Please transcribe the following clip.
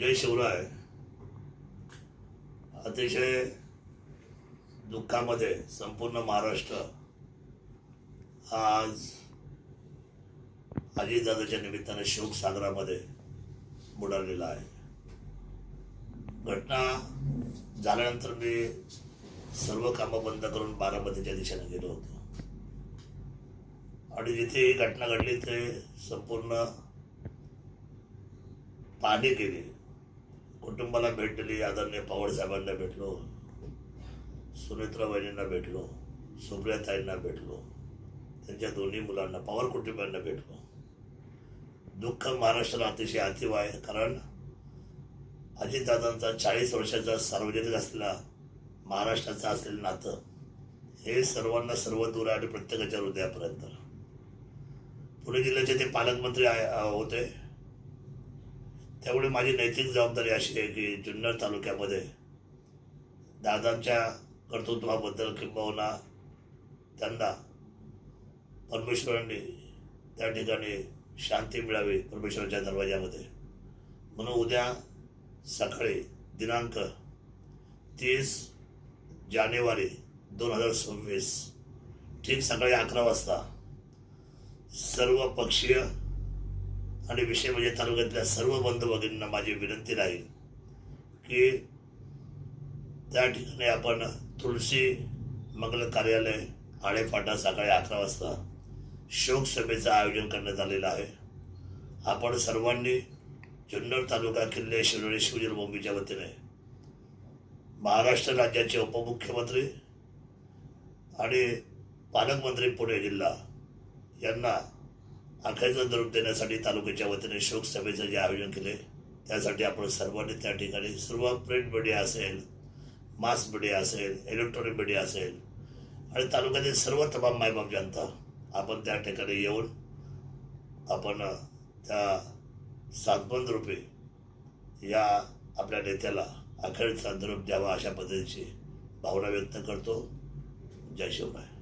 जय शिवराय. अतिशय दुःखामध्ये संपूर्ण महाराष्ट्र आज अजितदादाच्या निमित्ताने शोकसागरामध्ये बुडालेला आहे. घटना झाल्यानंतर मी सर्व कामं बंद करून बारामतीच्या दिशेने गेलो होतो. आणि जिथे ही घटना घडली ते संपूर्ण पाणी गेली कुटुंबाला भेट दिली आदरणीय पवार साहेबांना भेटलो सुनेत्रा वहिनींना भेटलो सुप्रियाताईंना भेटलो त्यांच्या दोन्ही मुलांना पवार कुटुंबांना भेटलो. दुःख महाराष्ट्राला अतिशय अतिव आहे कारण अजितदादांचा चाळीस वर्षाचा सार्वजनिक असलेला महाराष्ट्राचं असलेलं नातं हे सर्वांना सर्व दूर आहे आणि प्रत्येकाच्या हृदयापर्यंत. पुणे जिल्ह्याचे ते पालकमंत्री आहे- होते. त्यामुळे माझी नैतिक जबाबदारी अशी आहे की जुन्नर तालुक्यामध्ये दादांच्या कर्तृत्वाबद्दल किंबहुना त्यांना परमेश्वरांनी त्या ठिकाणी शांती मिळावी परमेश्वराच्या दरवाजामध्ये म्हणून उद्या सकाळी दिनांक तीस जानेवारी दोन हजार सव्वीस ठीक सकाळी अकरा वाजता सर्व पक्षीय आणि विषय म्हणजे तालुक्यातल्या सर्व बंधू भगिनींना माझी विनंती राहील की त्या ठिकाणी आपण तुळशी मंगल कार्यालय आळेफाटा सकाळी अकरा वाजता शोकसभेचं आयोजन करण्यात आलेलं आहे. आपण सर्वांनी जुन्नर तालुका किल्ले शिरोळी शिवजन्मभूमीच्या वतीने महाराष्ट्र राज्याचे उपमुख्यमंत्री आणि पालकमंत्री पुणे जिल्हा यांना अखेरचा निरोप देण्यासाठी तालुक्याच्या वतीने शोक सभेचं जे आयोजन केले त्यासाठी आपण सर्वांनी त्या ठिकाणी सर्व प्रिंट मीडिया असेल मास मीडिया असेल इलेक्ट्रॉनिक मीडिया असेल आणि तालुक्यातील सर्व तमाम मायबाप जनता आपण त्या ठिकाणी येऊन आपण त्या सातबंद रूपे या आपल्या नेत्याला अखेरचा निरोप द्यावा अशा पद्धतीची भावना व्यक्त करतो. जय शिवराय.